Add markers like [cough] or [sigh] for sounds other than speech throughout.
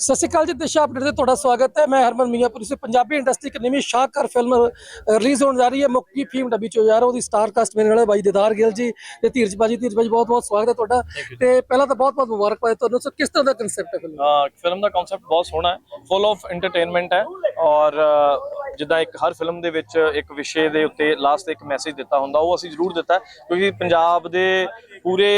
ਸਤਿ ਸ਼੍ਰੀ ਅਕਾਲ ਜੀ ਦਿਸ਼ਾ ਅਪਡੇਟ ਤੇ ਤੁਹਾਡਾ ਸਵਾਗਤ ਹੈ। ਮੈਂ ਹਰਮਨ ਮੀਆਂਪੁਰੀ ਸੇ ਪੰਜਾਬੀ ਇੰਡਸਟਰੀ ਇੱਕ ਨਵੀਂ ਸ਼ਾਹਕਾਰ ਫਿਲਮ ਰਿਲੀਜ਼ ਹੋਣ ਜਾ ਰਹੀ ਹੈ। ਮੁੱਕੀ ਫੀਮ ਡੱਬੀ ਚੋ ਯਾਰ ਉਹਦੀ ਸਟਾਰ ਕਾਸਟ ਮੇਰੇ ਨਾਲ ਹੈ ਬਾਈ ਦਿਦਾਰ ਗਿੱਲ ਜੀ ਤੇ ਧੀਰਜ ਬਾਜੀ। ਧੀਰਜ ਬਾਜੀ ਬਹੁਤ ਬਹੁਤ ਸਵਾਗਤ ਹੈ ਤੁਹਾਡਾ। ਤੇ ਪਹਿਲਾਂ ਤਾਂ ਬਹੁਤ ਬਹੁਤ ਮੁਬਾਰਕਬਾਦ ਤੁਹਾਨੂੰ। ਸੋ ਕਿਸ ਤਰ੍ਹਾਂ ਦਾ ਕਨਸੈਪਟ ਹੈ ਫਿਲਮ ਦਾ? ਫਿਲਮ ਦਾ ਕਨਸੈਪਟ ਬਹੁਤ ਸੋਹਣਾ ਹੈ। ਫੁੱਲ ਆਫ ਐਂਟਰਟੇਨਮੈਂਟ ਹੈ। ਔਰ ਜਿੱਦਾਂ ਇੱਕ ਹਰ ਫਿਲਮ ਦੇ ਵਿੱਚ ਇੱਕ ਵਿਸ਼ੇ ਦੇ ਉੱਤੇ ਲਾਸਟ ਇੱਕ ਮੈਸੇਜ ਦਿੱਤਾ ਹੁੰਦਾ ਉਹ ਅਸੀਂ ਜ਼ਰੂਰ ਦਿੱਤਾ ਹੈ, ਕਿਉਂਕਿ ਪੰਜਾਬ ਦੇ ਪੂਰੇ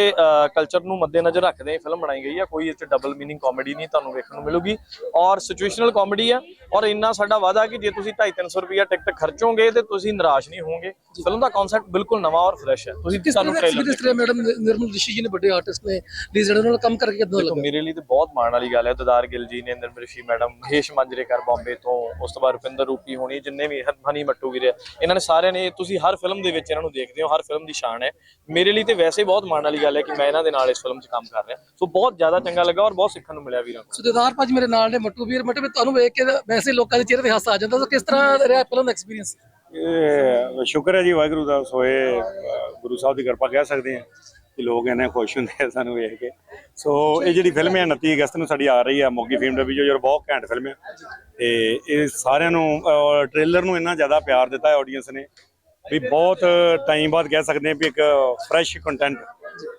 ਕਲਚਰ ਨੂੰ ਮੱਦੇਨਜ਼ਰ ਰੱਖਦੇ ਫਿਲਮ ਬਣਾਈ ਗਈ ਹੈ ਕੋਈ ਇਸ ਡਬਲ ਮੀਨਿੰਗ ਕਾਮੇਡੀ ਨਹੀਂ ਤੁਹਾਨੂੰ ਵੇਖਣ ਨੂੰ ਮਿਲੂਗੀ। ਔਰ ਸਿਚੁਏਸ਼ਨਲ ਕਾਮੇਡੀ ਹੈ ਔਰ ਇੰਨਾ ਸਾਡਾ ਵਾਅਦਾ ਕਿ ਜੇ ਤੁਸੀਂ 250 ਰੁਪਿਆ ਟਿਕਟ ਖਰਚੋਗੇ ਤੇ ਤੁਸੀਂ ਨਿਰਾਸ਼ ਨਹੀਂ ਹੋਵੋਗੇ। ਫਿਲਮ ਦਾ ਕਨਸੈਪਟ ਬਿਲਕੁਲ ਨਵਾਂ ਔਰ ਫਰੈਸ਼ ਹੈ ਤੁਸੀਂ ਕਿਸ ਤਰ੍ਹਾਂ ਟ੍ਰੇਲਰ ਮੈਡਮ ਨਿਰਮਲ ਰਿਸ਼ੀ ਜੀ ਨੇ ਵੱਡੇ ਆਰਟਿਸਟ ਨੇ ਇਹਨਾਂ ਨਾਲ ਕੰਮ ਕਰਕੇ ਕਿਦਾਂ ਲੱਗਾ? ਮੇਰੇ ਲਈ ਤੇ ਬਹੁਤ ਮਾਣ ਵਾਲੀ ਗੱਲ ਹੈ। ਦਦਾਰ ਗਿੱਲ ਜੀ ਨੇ ਨਿਰਮਲ ਰਿਸ਼ੀ ਮੈਡਮ ਮਹੇਸ਼ ਮਾਂਜਰੇਕਰ ਬੰਬੇ ਤੋਂ ਉਸ ਤੋਂ ਬਾਅਦ ਰੁਪਿੰਦਰ ਰੂਪੀ ਹੋਣੀ ਜਿੰਨੇ ਵੀ ਹਨ- ਮੱਟੂ ਵੀਰੇ ਇਹਨਾਂ ਨੇ ਸਾਰਿਆਂ ਨੇ ਤੁਸੀਂ ਹਰ ਫਿਲਮ ਦੇ ਵਿੱਚ ਇਹਨਾਂ ਨੂੰ ਦੇਖਦੇ ਹੋ ਹਰ ਫਿਲਮ ਦੀ ਸ਼ਾਨ ਹੈ। ਮੇਰੇ ਲਈ ਤੇ ਵੈਸੇ ਬਹੁਤ ਮਾਣ ਵਾਲੀ ਗੱਲ ਹੈ ਕਿ ਮੈਂ ਇਹਨਾਂ ਦੇ ਨਾਲ ਇਸ ਫਿਲਮ 'ਚ ਕੰਮ ਕਰ ਰਿਹਾ। ਸੋ ਬਹੁਤ ਜ਼ਿਆਦਾ ਚੰਗਾ ਲੱਗਾ ਔਰ ਬਹੁਤ ਸਿੱਖਣ ਨੂੰ ਮਿਲਿਆ ਵੀਰਾਂ ਸੋ ਦਿਦਾਰ ਭਾਜੀ ਮੇਰੇ ਨਾਲ ਨੇ ਮੱਟੂ ਵੀਰ ਮੱਟੂ ਵੀਰ ਤੁਹਾਨੂੰ ਵੇਖ ਕੇ ਵੈਸੇ ਲੋਕਾਂ ਦੇ ਚਿਹਰੇ ਤੇ ਹਾਸਾ ਆ ਜਾਂਦਾ। ਸੋ ਕਿਸ ਤਰ੍ਹਾਂ ਰਿਹਾ ਫਿਲਮ ਦਾ ਐਕਸਪੀਰੀਅੰਸ ਇਹ ਸ਼ੁਕਰ ਹੈ ਜੀ ਵਾਹਿਗੁਰੂ ਦਾ ਸੋਏ ਗੁਰੂ ਸਾਹਿਬ ਦੀ ਕਿਰਪਾ ਕਹਿ ਸਕਦੇ ਹਾਂ ਕਿ ਲੋਕ ਇੰਨੇ ਖੁਸ਼ ਹੁੰਦੇ ਆ ਸਾਨੂੰ ਵੇਖ ਕੇ। ਸੋ ਇਹ ਜਿਹੜੀ ਫਿਲਮ ਹੈ 29 ਅਗਸਤ ਨੂੰ ਸਾਡੀ ਆ ਰਹੀ ਹੈ ਮੋਗੀ ਫਿਲਮ ਡੱਬੀ ਜੋ ਯਾਰ ਬਹੁਤ ਘੈਂਟ ਫਿਲਮ ਹੈ। ਤੇ ਇਹ ਸਾਰਿਆਂ ਨੂੰ ਟ੍ਰੇਲਰ ਨੂੰ ਇੰਨਾ ਜ਼ਿਆਦਾ ਪਿਆਰ ਦਿੱਤਾ ਹੈ ਆਡੀਅנס ਨੇ ਵੀ ਬਹੁਤ ਟਾਈਮ ਬਾਅਦ ਕਹਿ ਸਕਦੇ ਹਾਂ ਵੀ ਇੱਕ ਫਰੈਸ਼ ਕੰਟੈਂਟ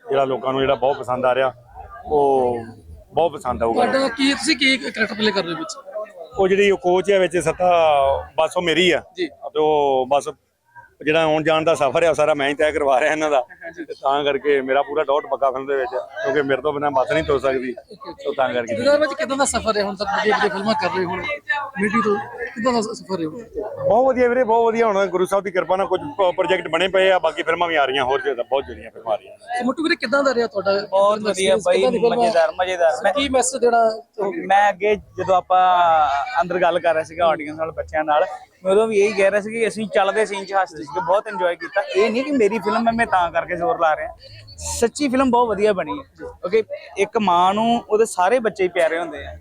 ਜਿਹੜਾ ਲੋਕਾਂ ਨੂੰ ਜਿਹੜਾ ਬਹੁਤ ਪਸੰਦ ਆ ਰਿਹਾ ਉਹ ਬਹੁਤ ਪਸੰਦ ਆਊਗਾ। ਤੁਹਾਡਾ ਕੀ ਤੁਸੀਂ ਕੀ ਕੈਰੈਕਟਰ ਪਲੇ ਕਰ ਰਹੇ ਹੋ ਵਿੱਚ? ਉਹ ਜਿਹੜੀ ਉਹ ਕੋਚ ਹੈ ਵਿੱਚ ਸੱਤਾ ਬਸ ਉਹ ਮੇਰੀ ਆ। ਜੀ। ਤੇ ਉਹ ਬਸ ਜਿਹੜਾ ਆਉਣ ਜਾਣ ਦਾ ਸਫ਼ਰ ਹੈ ਉਹ ਸਾਰਾ ਮੈਂ ਹੀ ਤੈਅ ਕਰਵਾ ਰਿਹਾ ਇਹਨਾਂ ਦਾ। ਤੇ ਤਾਂ ਕਰਕੇ ਮੇਰਾ ਪੂਰਾ ਡਾਊਟ ਪੱਕਾ ਫਿਲਮ ਦੇ ਵਿੱਚ ਕਿਉਂਕਿ ਮੇਰੇ ਤੋਂ ਬਿਨਾਂ ਬੱਸ ਨਹੀਂ ਤੁਰ ਸਕਦੀ। ਸੋ ਤਾਂ ਕਰਕੇ। ਦਿਦਾਰ ਭਾਜੀ ਕਿਦਾਂ ਦਾ ਸਫ਼ਰ ਹੈ ਹੁਣ ਤੱਕ? ਵੱਡੀਆਂ ਫਿਲਮਾਂ ਕਰ ਰਹੇ ਹੋ ਹੁਣ? ਮੀਡੀ ਤੋਂ ਕਿਦਾਂ ਦਾ ਸਫ਼ਰ ਹੈ ਹੁਣ? ਬਹੁਤ ਵਧੀਆ ਵੀਰੇ ਬਹੁਤ ਵਧੀਆ। ਹੁਣ ਗੁਰੂ ਸਾਹਿਬ ਦੀ ਕਿਰਪਾ ਨਾਲ ਕੁਝ ਪ੍ਰੋਜੈਕਟ ਬਣੇ ਪਏ ਆ ਬਾਕੀ ਫਿਲਮਾਂ ਵੀ ਆ ਰਹੀਆਂ ਹੋਰ ਜ਼ਿਆਦਾ ਬਹੁਤ ਜਿਹੜੀਆਂ ਫਿਲਮਾਂ ਆ ਰਹੀਆਂ। ਸੋ ਮੱਟੂ ਵੀਰੇ ਕਿਦਾਂ ਦਾ ਰਿਹਾ ਤੁਹਾਡਾ ਬਹੁਤ ਵਧੀਆ ਬਾਈ ਮਜ਼ੇਦਾਰ ਮਜ਼ੇਦਾਰ। ਮੈਂ ਕੀ ਮੈਸੇਜ ਦੇਣਾ ਮੈਂ ਅੱਗੇ ਜਦੋਂ ਆਪਾਂ ਅੰਦਰ ਗੱਲ ਕਰ ਰਹੇ ਸੀਗਾ ਆਡੀਅנס ਨਾਲ ਬੱਚਿਆਂ ਨਾਲ ਮੈਂ ਉਦੋਂ ਵੀ ਇਹੀ ਕਹਿ ਰਿਹਾ ਸੀ ਕਿ ਅਸੀਂ ਚੱਲਦੇ ਸੀਨ 'ਚ ਹੱਸਦੇ ਸੀਗੇ ਬਹੁਤ ਇੰਜੋਏ ਕੀਤਾ। ਇਹ ਨਹੀਂ ਕਿ ਮੇਰੀ ਫਿਲਮ ਹੈ ਮੈਂ ਤਾਂ ਕਰਕੇ ਜ਼ੋਰ ਲਾ ਰਿਹਾ। ਸੱਚੀ ਫਿਲਮ ਬਹੁਤ ਵਧੀਆ ਬਣੀ ਹੈ। ਓਕੇ ਇੱਕ ਮਾਂ ਨੂੰ ਉਹਦੇ ਸਾਰੇ ਬੱਚੇ ਹੀ ਪਿਆਰੇ ਹੁੰਦੇ ਆ।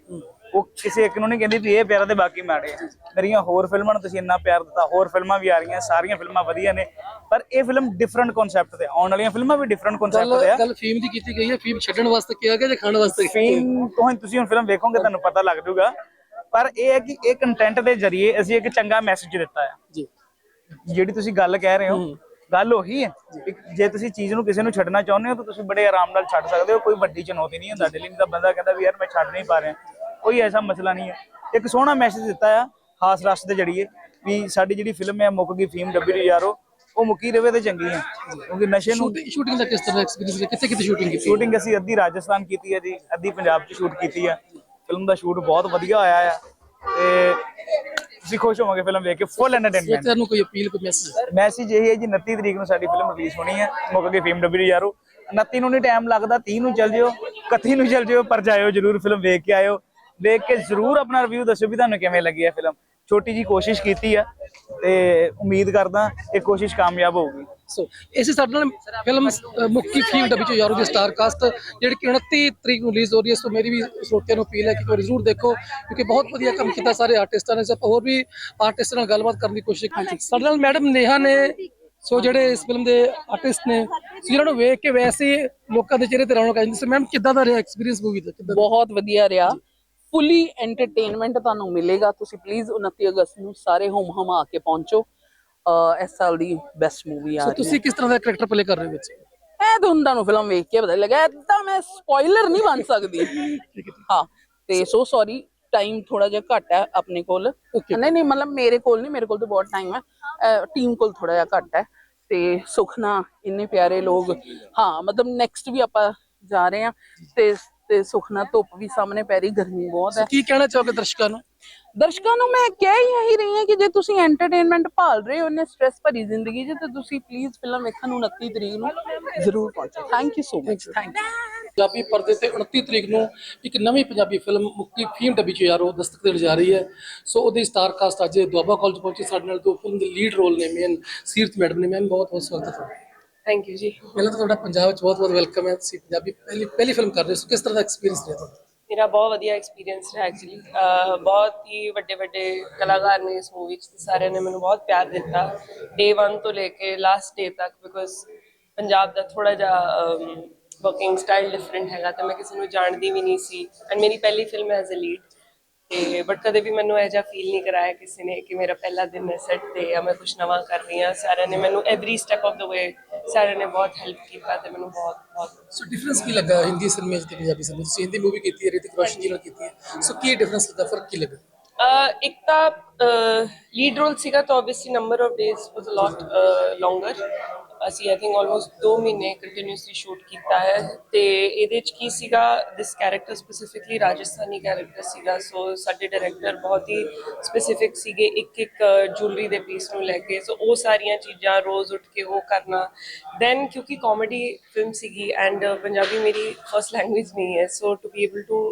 ਉਹ ਕਿਸੇ ਇੱਕ ਨੂੰ ਨਹੀਂ ਕਹਿੰਦੀ ਵੀ ਇਹ ਪਿਆਰਾ ਤੇ ਬਾਕੀ ਮਾੜੇ ਆ। ਮੇਰੀਆਂ ਹੋਰ ਫਿਲਮਾਂ ਨੂੰ ਤੁਸੀਂ ਇੰਨਾ ਪਿਆਰ ਦਿੱਤਾ ਹੋਰ ਫਿਲਮਾਂ ਵੀ ਆ ਰਹੀਆਂ ਸਾਰੀਆਂ ਫਿਲਮਾਂ ਵਧੀਆ ਨੇ। ਪਰ ਇਹ ਫਿਲਮ ਡਿਫਰੈਂਟ ਕਨਸੈਪਟ ਤੇ ਆਉਣ ਵਾਲੀਆਂ ਫਿਲਮਾਂ ਵੀ ਡਿਫਰੈਂਟ ਕਨਸੈਪਟ ਤੇ ਆ। ਗੱਲ ਫੀਮ ਦੀ ਕੀਤੀ ਗਈ ਹੈ ਫੀਮ ਛੱਡਣ ਵਾਸਤੇ ਕਿਹਾ ਗਿਆ ਜਾਂ ਖਾਣ ਵਾਸਤੇ ਫੀਮ ਤੋਂ ਤੁਸੀਂ ਹੁਣ ਫਿਲਮ ਵੇਖੋਗੇ ਤੁਹਾਨੂੰ ਪਤਾ ਲੱਗ ਜਾਊਗਾ। ਪਰ ਇਹ ਹੈ ਕਿ ਇਹ ਕੰਟੈਂਟ ਦੇ ਜ਼ਰੀਏ ਅਸੀਂ ਇੱਕ ਚੰਗਾ ਮੈਸੇਜ ਦਿੱਤਾ ਆ। ਜੀ। ਜਿਹੜੀ ਤੁਸੀਂ ਗੱਲ ਕਹਿ ਰਹੇ ਹੋ ਗੱਲ ਉਹੀ ਹੈ। ਜੇ ਤੁਸੀਂ ਚੀਜ਼ ਨੂੰ ਕਿਸੇ ਨੂੰ ਛੱਡਣਾ ਚਾਹੁੰਦੇ ਹੋ ਤਾਂ ਤੁਸੀਂ ਬੜੇ ਆਰਾਮ ਨਾਲ ਛੱਡ ਸਕਦੇ ਹੋ। ਕੋਈ ਵੱਡੀ ਚੁਣੌਤੀ ਨਹੀਂ ਹੁੰਦਾ। ਦਿੱਲੀ ਦਾ ਬੰਦਾ ਕਹਿੰਦਾ ਵੀ ਯਾਰ ਮੈਂ ਛੱਡ ਨਹੀਂ ਪਾ ਰਿਹਾ। ਕੋਈ ਐਸਾ ਮਸਲਾ ਨਹੀਂ ਹੈ। ਇੱਕ ਸੋਹਣਾ ਮੈਸੇਜ ਦਿੱਤਾ ਆ ਖਾਸ ਰਸ ਦੇ ਜਰੀਏ ਵੀ ਸਾਡੀ ਜਿਹੜੀ ਫਿਲਮ ਹੈ ਮੁੱਕ ਗਈ ਫੀਮ ਡੱਬੀ ਦੀ ਯਾਰੋ ਉਹ ਮੁੱਕੀ ਰਵੇ ਤੇ ਚੰਗੀ ਹੈ। ਕਿਉਂਕਿ ਨਸ਼ੇ ਨੂੰ ਸ਼ੂਟਿੰਗ ਦਾ ਕਿਸ ਤਰ੍ਹਾਂ ਐਕਸਪੀਰੀਅੰਸ ਹੈ? ਕਿੱਥੇ ਕਿੱਥੇ ਸ਼ੂਟਿੰਗ ਕੀਤੀ ਸ਼ੂਟਿੰਗ ਅਸੀਂ ਅੱਧੀ ਰਾਜਸਥਾਨ ਕੀਤੀ ਹੈ ਜੀ ਅੱਧੀ ਪੰਜਾਬ 'ਚ ਸ਼ੂਟ ਕੀਤੀ ਹੈ। ਫਿਲਮ ਦਾ ਸ਼ੂਟ ਬਹੁਤ ਵਧੀਆ ਹੋਇਆ ਆ। ਤੇ ਤੁਸੀਂ ਖੁਸ਼ ਹੋਵੋਗੇ ਫਿਲਮ ਵੇਖ ਕੇ ਫੁੱਲ ਐਂਟਰਟੇਨਮੈਂਟ ਤੁਹਾਨੂੰ ਕੋਈ ਅਪੀਲ ਕੋਈ ਮੈਸੇਜ ਮੈਸੇਜ ਇਹ ਹੈ ਜੀ 29 ਤਰੀਕ ਨੂੰ ਸਾਡੀ ਫਿਲਮ ਰਿਲੀਜ਼ ਹੋਣੀ ਹੈ ਮੁੱਕ ਗਈ ਫੀਮ ਡਬਲਯੂ ਯਾਰੋ 29 ਨੂੰ ਨਹੀਂ ਟਾਈਮ ਲੱਗਦਾ 30 ਨੂੰ ਚੱਲ ਜਿਓ 31 ਨੂੰ ਚੱਲ ਜਿਓ ਪਰ ਜਾਇਓ ਜਰੂਰ ਫਿਲਮ ਵੇਖ ਕੇ ਆਇਓ। ਵੇਖ ਕੇ ਜ਼ਰੂਰ ਆਪਣਾ ਰਿਵਿਊ ਦੱਸਿਓ ਵੀ ਤੁਹਾਨੂੰ ਕਿਵੇਂ ਲੱਗੀ ਹੈ ਫਿਲਮ ਛੋਟੀ ਜੀ ਕੋਸ਼ਿਸ਼ ਕੀਤੀ ਆ ਤੇ ਉਮੀਦ ਕਰਦਾ ਇਹ ਕੋਸ਼ਿਸ਼ ਕਾਮਯਾਬ ਹੋਊਗੀ। ਸੋ ਇਸੇ ਸਾਡੇ ਨਾਲ ਫਿਲਮ ਮੁੱਕੀ ਫੀਮ ਡੱਬੀ ਚੋ ਯਾਰੋ ਦੀ ਸਟਾਰ ਕਾਸਟ ਜਿਹੜੀ ਕਿ 29 ਤਰੀਕ ਨੂੰ ਰਿਲੀਜ਼ ਹੋ ਰਹੀ ਹੈ ਸੋ ਮੇਰੀ ਵੀ ਸਰੋਤਿਆਂ ਨੂੰ ਅਪੀਲ ਹੈ ਕਿ ਕੋਈ ਜ਼ਰੂਰ ਦੇਖੋ ਕਿਉਂਕਿ ਬਹੁਤ ਵਧੀਆ ਕੰਮ ਕੀਤਾ ਸਾਰੇ ਆਰਟਿਸਟਾਂ ਨੇ ਸੋ ਆਪਾਂ ਹੋਰ ਵੀ ਆਰਟਿਸਟਾਂ ਨਾਲ ਗੱਲਬਾਤ ਕਰਨ ਦੀ ਕੋਸ਼ਿਸ਼ ਕੀਤੀ। ਸਾਡੇ ਨਾਲ ਮੈਡਮ ਨੇਹਾ ਨੇ ਸੋ ਜਿਹੜੇ ਇਸ ਫਿਲਮ ਦੇ ਆਰਟਿਸਟ ਨੇ ਜਿਹਨਾਂ ਨੂੰ ਵੇਖ ਕੇ ਵੈਸੇ ਹੀ ਲੋਕਾਂ ਦੇ ਚਿਹਰੇ ਤੇ ਰੌਣਕ ਆ ਜਾਂਦੀ ਸੀ। ਮੈਮ ਕਿੱਦਾਂ ਦਾ ਰਿਹਾ ਐਕਸਪੀਰੀਅੰਸ ਮੂਵੀ ਦਾ? ਦਾ? ਬਹੁਤ ਵਧੀਆ ਰਿਹਾ। ਫੁੱਲੀ ਐਂਟਰਟੇਨਮੈਂਟ ਤੁਹਾਨੂੰ ਮਿਲੇਗਾ। ਤੁਸੀਂ ਪਲੀਜ਼ 29 ਅਗਸਤ ਨੂੰ ਸਾਰੇ ਹੋਮ ਹਮਾ ਕੇ ਪਹੁੰਚੋ। ਇਸ ਸਾਲ ਦੀ ਬੈਸਟ ਮੂਵੀ ਆ ਸੋ ਰਹੀ ਹੈ। ਤੁਸੀਂ ਕਿਸ ਤਰ੍ਹਾਂ ਦਾ ਕੈਰੈਕਟਰ ਪਲੇ ਕਰ ਰਹੇ ਹੋ ਵਿੱਚ? ਇਹ ਹੁਣ ਤੁਹਾਨੂੰ ਫਿਲਮ ਵੇਖ ਕੇ ਪਤਾ ਲੱਗਾ ਤਾਂ ਮੈਂ ਸਪੋਇਲਰ ਨਹੀਂ ਬਣ ਸਕਦੀ। [laughs] ਹਾਂ ਤੇ ਸੋ ਸੌਰੀ ਟਾਈਮ ਥੋੜਾ ਜਿਹਾ ਘੱਟ ਹੈ ਆਪਣੇ ਕੋਲ. ਨਹੀਂ ਨਹੀਂ ਮਤਲਬ ਮੇਰੇ ਕੋਲ ਨਹੀਂ ਮੇਰੇ ਕੋਲ ਤਾਂ ਬਹੁਤ ਟਾਈਮ ਹੈ। ਟੀਮ ਕੋਲ ਥੋੜਾ ਜਿਹਾ ਘੱਟ ਹੈ। ਤੇ ਸੁਖਨਾ ਇੰਨੇ ਪਿਆਰੇ ਲੋਕ ਹਾਂ ਮਤਲਬ ਨੈਕਸਟ ਵੀ ਆਪਾਂ ਜਾ ਰਹੇ ਹਾਂ। ਤੇ ਤੇ ਸੁਖਨਾ ਧੁੱਪ ਵੀ ਸਾਹਮਣੇ ਪੈ ਰਹੀ ਗਰਮੀ ਬਹੁਤ ਹੈ। ਕੀ ਕਹਿਣਾ ਚਾਹੋਗੇ ਦਰਸ਼ਕਾਂ ਨੂੰ? ਦਰਸ਼ਕਾਂ ਨੂੰ ਮੈਂ ਕਹਿ ਹੀ ਇਹੀ ਰਹੀ ਹਾਂ ਕਿ ਜੇ ਤੁਸੀਂ ਐਂਟਰਟੇਨਮੈਂਟ ਭਾਲ ਰਹੇ ਹੋ ਨੇ ਸਟ੍ਰੈਸ ਭਰੀ ਜ਼ਿੰਦਗੀ 'ਚ ਤਾਂ ਤੁਸੀਂ ਪਲੀਜ਼ ਫਿਲਮ ਵੇਖਣ ਨੂੰ 29 ਤਰੀਕ ਨੂੰ ਜ਼ਰੂਰ ਪਹੁੰਚੋ। Thank you so much thank you Punjabi ਪਰਦੇ ਤੇ 29 ਤਰੀਕ ਨੂੰ ਇੱਕ ਨਵੀਂ ਪੰਜਾਬੀ ਫਿਲਮ ਮੁਕਤੀ ਫੀਮ ਡੱਬੀ ਚ ਯਾਰੋ ਦਸਤਕ ਦੇਣ ਜਾ ਰਹੀ ਹੈ। ਸੋ ਉਹਦੀ ਸਟਾਰ ਕਾਸਟ ਅੱਜ ਦੁਆਬਾ ਕਾਲਜ ਪਹੁੰਚੀ। ਸਾਡੇ ਨਾਲ ਦੋ ਫਿਲਮ ਦੇ ਲੀਡ ਰੋਲ ਨੇ ਮੇਨ ਸੀਰਤ ਮੈਡਮ ਨੇ। ਮੈਮ ਬਹੁਤ ਬਹੁਤ ਸਵਾਗਤ ਹੈ ਥੈਂਕ ਯੂ ਜੀ ਪਹਿਲਾਂ ਤਾਂ ਤੁਹਾਡਾ ਪੰਜਾਬ ਵਿੱਚ ਬਹੁਤ ਬਹੁਤ ਵੈਲਕਮ ਹੈ। ਤੁਸੀਂ ਪੰਜਾਬੀ ਪਹਿਲੀ ਪਹਿਲੀ ਫਿਲਮ ਕਰ ਰਹੇ ਹੋ। ਕਿਸ ਤਰ੍ਹਾਂ ਦਾ ਐਕਸਪੀਰੀਅੰਸ ਰਿਹਾ ਤੁਹਾਡਾ? ਮੇਰਾ ਬਹੁਤ ਵਧੀਆ ਐਕਸਪੀਰੀਅੰਸ ਰਿਹਾ ਐਕਚੁਅਲੀ ਬਹੁਤ ਹੀ ਵੱਡੇ ਵੱਡੇ ਕਲਾਕਾਰ ਨੇ ਇਸ ਮੂਵੀ 'ਚ ਸਾਰਿਆਂ ਨੇ ਮੈਨੂੰ ਬਹੁਤ ਪਿਆਰ ਦਿੱਤਾ। ਡੇ 1 ਤੋਂ ਲੈ ਕੇ ਲਾਸਟ ਡੇ ਤੱਕ ਬਿਕੋਜ਼ ਪੰਜਾਬ ਦਾ ਥੋੜਾ ਜਿਹਾ ਵਰਕਿੰਗ ਸਟਾਈਲ ਡਿਫਰੈਂਟ ਹੈਗਾ ਤੇ ਮੈਂ ਕਿਸੇ ਨੂੰ ਜਾਣਦੀ ਵੀ ਨਹੀਂ ਸੀ। ਐਂਡ ਮੇਰੀ ਪਹਿਲੀ ਫਿਲਮ ਐਜ਼ ਅ ਲੀਡ ਤੇ ਬਟ ਕਦੇ ਵੀ ਮੈਨੂੰ ਇਹ ਜਿਹਾ ਫੀਲ ਨਹੀਂ ਕਰਾਇਆ ਕਿਸੇ ਨੇ ਕਿ ਮੇਰਾ ਪਹਿਲਾ ਦਿਨ ਹੈ ਸੈੱਟ ਤੇ ਜਾਂ ਮੈਂ ਕੁਝ ਨਵਾਂ ਕਰ ਰਹੀ ਹਾਂ। ਸਾਰਿਆਂ ਨੇ ਮੈਨੂੰ every step of the way ਸਾਰਿਆਂ ਨੇ ਬਹੁਤ ਹੈਲਪ ਕੀਤਾ ਤੇ ਮੈਨੂੰ ਬਹੁਤ ਬਹੁਤ ਸੋ ਡਿਫਰੈਂਸ ਕੀ ਲੱਗਾ ਹਿੰਦੀ ਸਿਨੇਮੇ ਤੇ ਪੰਜਾਬੀ ਸਿਨੇਮੇ ਤੁਸੀਂ ਹਿੰਦੀ ਮੂਵੀ ਕੀਤੀ ਹੈ ਰਿਤਿਕ ਰੋਸ਼ਨ ਜੀ ਨਾਲ ਕੀਤੀ ਹੈ। ਸੋ ਕੀ ਡਿਫਰੈਂਸ ਲੱਗਾ ਫ਼ਰਕ ਕੀ ਲੱਗਾ? ਇੱਕ ਤਾਂ ਲੀਡ ਰੋਲ ਸੀਗਾ ਤਾਂ obviously number of days was a lot longer ਅਸੀਂ ਆਈ ਥਿੰਕ ਆਲਮੋਸਟ 2 ਮਹੀਨੇ ਕੰਟੀਨਿਊਸਲੀ ਸ਼ੂਟ ਕੀਤਾ ਹੈ ਤੇ ਇਹਦੇ ਚ ਕੀ ਸੀਗਾ this character specifically Rajasthani character ਸੀਗਾ ਸੋ ਸਾਡੇ ਡਾਇਰੈਕਟਰ ਬਹੁਤ ਹੀ ਸਪੈਸੀਫਿਕ ਸੀਗੇ, ਇੱਕ ਇੱਕ ਜੁਲਰੀ ਦੇ ਪੀਸ ਨੂੰ ਲੈ ਕੇ ਸੋ ਉਹ ਸਾਰੀਆਂ ਚੀਜ਼ਾਂ ਰੋਜ਼ ਉੱਠ ਕੇ ਉਹ ਕਰਨਾ। ਦੈਨ ਕਿਉਂਕਿ ਕਾਮੇਡੀ ਫਿਲਮ ਸੀਗੀ ਐਂਡ ਪੰਜਾਬੀ ਮੇਰੀ ਫਰਸਟ ਲੈਂਗੁਏਜ ਨਹੀਂ ਹੈ so to be able to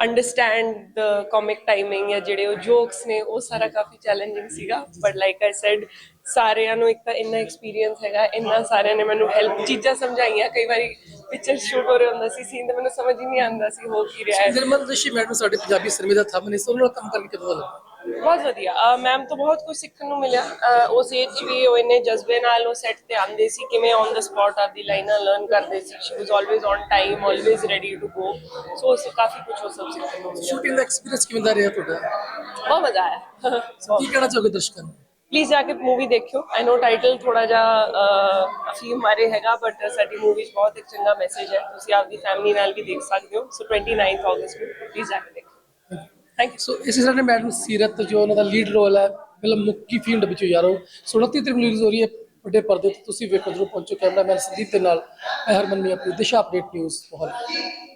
understand the comic timing ਜਾਂ ਜਿਹੜੇ ਉਹ ਜੋਕਸ ਨੇ, ਉਹ ਸਾਰਾ ਕਾਫੀ ਚੈਲੰਜਿੰਗ ਸੀਗਾ। ਬਟ ਲਾਈਕ ਆਈ ਸੈਡ ਸਾਰਿਆਂ ਨੂੰ ਇੱਕ ਤਾਂ ਇੰਨਾ ਐਕਸਪੀਰੀਅੰਸ ਹੈਗਾ, ਇੰਨਾ ਸਾਰਿਆਂ ਨੇ ਮੈਨੂੰ ਹੈਲਪ ਚੀਜ਼ਾਂ ਸਮਝਾਈਆਂ। ਕਈ ਵਾਰੀ ਪਿਕਚਰ ਸ਼ੂਟ ਹੋ ਰਿਹਾ ਹੁੰਦਾ ਸੀ ਸੀਨ ਤੇ ਮੈਨੂੰ ਸਮਝ ਹੀ ਨਹੀਂ ਆਉਂਦਾ ਸੀ ਹੋ ਕੀ ਰਿਹਾ ਹੈ। ਨਿਰਮਲ ਰਿਸ਼ੀ ਮੈਡਮ ਸਾਡੇ ਪੰਜਾਬੀ ਸਿਨੇਮੇ ਦਾ ਥੰਮ ਨੇ, ਸੋ ਉਹਨਾਂ ਨਾਲ ਕੰਮ ਕਰਕੇ ਕਿਦੋਂ ਲੱਗਾ। ਬਹੁਤ ਵਧੀਆ। ਮੈਮ ਤੋਂ ਬਹੁਤ ਕੁਝ ਸਿੱਖਣ ਨੂੰ ਮਿਲਿਆ। ਅਹ ਉਸ ਏਜ 'ਚ ਵੀ ਉਹ ਇੰਨੇ ਜਜ਼ਬੇ ਨਾਲ ਉਹ ਸੈੱਟ ਤੇ ਆਉਂਦੇ ਸੀ ਕਿਵੇਂ ਔਨ ਦਾ ਸਪੌਟ ਆਪਦੀ ਲਾਈਨਾਂ ਲਰਨ ਕਰਦੇ ਸੀ। She was always on time always ready to go so ਉਸ ਕਾਫੀ ਕੁਝ ਉਹ ਸਭ ਸਿੱਖਣ ਨੂੰ ਮਿਲਿਆ। ਸ਼ੂਟਿੰਗ ਦਾ ਐਕਸਪੀਰੀਅੰਸ ਕਿਵੇਂ ਦਾ ਰਿਹਾ ਤੁਹਾਡਾ? ਬਹੁਤ ਮਜ਼ਾ ਆਇਆ। ਕੀ ਕਹਿਣਾ ਚਾਹੋਗੇ ਦਰਸ਼ਕਾਂ ਨੂੰ? ਪਲੀਜ਼ ਜਾ ਕੇ ਮੂਵੀ ਦੇਖਿਓ। ਆਈ ਨੋ ਟਾਈਟਲ ਥੋੜਾ ਜਿਹਾ ਅਫੀਮ ਮਾਰੇ ਹੈਗਾ ਬਟ ਸਾਡੀ ਮੂਵੀ 'ਚ ਬਹੁਤ ਇੱਕ ਚੰਗਾ ਮੈਸੇਜ ਹੈ। ਤੁਸੀਂ ਆਪਦੀ ਫੈਮਿਲੀ ਨਾਲ ਵੀ ਦੇਖ ਸਕਦੇ ਹੋ। ਸੋ 29th ਅਗਸਤ ਨੂੰ ਪਲੀਜ਼ ਜਾ ਕੇ ਦੇਖੋ। ਥੈਂਕ ਯੂ ਸੋ ਇਸੇ ਸਾਡੇ ਮੈਡਮ ਸੀਰਤ ਜੋ ਉਹਨਾਂ ਦਾ ਲੀਡ ਰੋਲ ਹੈ, ਫਿਲਮ ਮੁੱਕੀ ਫੀਲਡ ਵਿੱਚੋਂ ਯਾਰੋ 29 ਤਰੀਕ ਨੂੰ ਰਿਲੀਜ਼ ਹੋ ਰਹੀ ਹੈ ਵੱਡੇ ਪਰਦੇ ਤੇ ਤੁਸੀਂ ਵੇਖੋ, ਜਰੂਰ ਪਹੁੰਚੋ ਕੈਮਰਾਮੈਨ ਸੰਦੀਪ ਦੇ ਨਾਲ, ਮੈਂ ਹਰਮਨ ਮੀਆਂਪੁਰੀ ਦਿਸ਼ਾ ਅਪਡੇਟ ਨਿਊਜ਼ ਮੋਹਾਲੀ